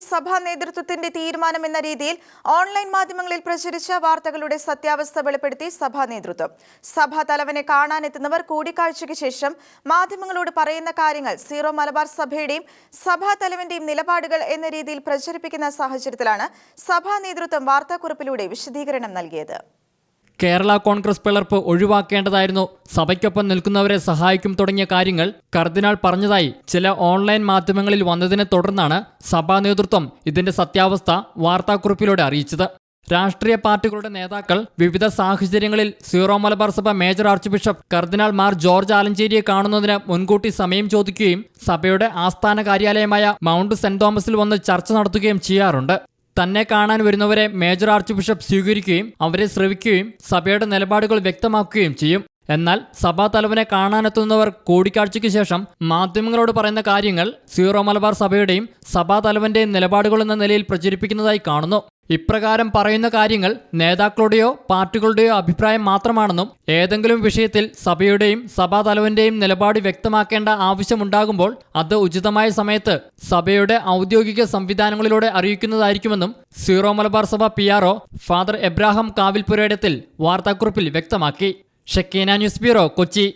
സഭാ നേതൃത്വത്തിന്റെ തീരുമാനം എന്ന രീതിയിൽ ഓൺലൈൻ മാധ്യമങ്ങളിൽ പ്രചരിച്ച വാർത്തകളുടെ സത്യാവസ്ഥ വെളിപ്പെടുത്തി സഭാ നേതൃത്വം. സഭാ തലവനെ കാണാനെത്തുന്നവർ കൂടിക്കാഴ്ചയ്ക്ക് ശേഷം മാധ്യമങ്ങളോട് പറയുന്ന കാര്യങ്ങൾ സീറോ മലബാർ സഭയുടെയും സഭാ തലവന്റെയും നിലപാടുകൾ എന്ന രീതിയിൽ പ്രചരിപ്പിക്കുന്ന സാഹചര്യത്തിലാണ് സഭാ നേതൃത്വം വാർത്താക്കുറിപ്പിലൂടെ വിശദീകരണം നൽകിയത്. കേരള കോൺഗ്രസ് പിളർപ്പ് ഒഴിവാക്കേണ്ടതായിരുന്നു. സഭയ്ക്കൊപ്പം നിൽക്കുന്നവരെ സഹായിക്കും തുടങ്ങിയ കാര്യങ്ങൾ കർദിനാൾ പറഞ്ഞതായി ചില ഓൺലൈൻ മാധ്യമങ്ങളിൽ വന്നതിനെ തുടർന്നാണ് സഭാ നേതൃത്വം ഇതിന്റെ സത്യാവസ്ഥ വാർത്താക്കുറിപ്പിലൂടെ അറിയിച്ചത്. രാഷ്ട്രീയ പാർട്ടികളുടെ നേതാക്കൾ വിവിധ സാഹചര്യങ്ങളിൽ Syro Malabar Sabha major arch bishop കർദിനാൾ മാർ ജോർജ് ആലഞ്ചേരിയെ കാണുന്നതിന് മുൻകൂട്ടി സമയം ചോദിക്കുകയും സഭയുടെ ആസ്ഥാന കാര്യാലയമായ മൗണ്ട് സെന്റ് തോമസിൽ വന്ന് ചർച്ച നടത്തുകയും ചെയ്യാറുണ്ട്. തന്നെ കാണാൻ വരുന്നവരെ മേജർ ആർച്ച് ബിഷപ്പ് സ്വീകരിക്കുകയും അവരെ ശ്രവിക്കുകയും സഭയുടെ നിലപാടുകൾ വ്യക്തമാക്കുകയും ചെയ്യും. എന്നാൽ സഭാ തലവനെ കാണാനെത്തുന്നവർ കൂടിക്കാഴ്ചയ്ക്ക് ശേഷം മാധ്യമങ്ങളോട് പറയുന്ന കാര്യങ്ങൾ സീറോ മലബാർ സഭയുടെയും സഭാ തലവന്റെയും നിലപാടുകൾ എന്ന നിലയിൽ പ്രചരിപ്പിക്കുന്നതായി കാണുന്നു. ഇപ്രകാരം പറയുന്ന കാര്യങ്ങൾ നേതാക്കളുടെയോ പാർട്ടികളുടെയോ അഭിപ്രായം മാത്രമാണെന്നും ഏതെങ്കിലും വിഷയത്തിൽ സഭയുടെയും സഭാതലവന്റെയും നിലപാട് വ്യക്തമാക്കേണ്ട ആവശ്യമുണ്ടാകുമ്പോൾ അത് ഉചിതമായ സമയത്ത് സഭയുടെ ഔദ്യോഗിക സംവിധാനങ്ങളിലൂടെ അറിയിക്കുന്നതായിരിക്കുമെന്നും സീറോ മലബാർ സഭ പി ഫാദർ എബ്രാഹാം കാവിൽപുരയിടത്തിൽ വാർത്താക്കുറിപ്പിൽ വ്യക്തമാക്കി. Shakeena news bureau Kochi.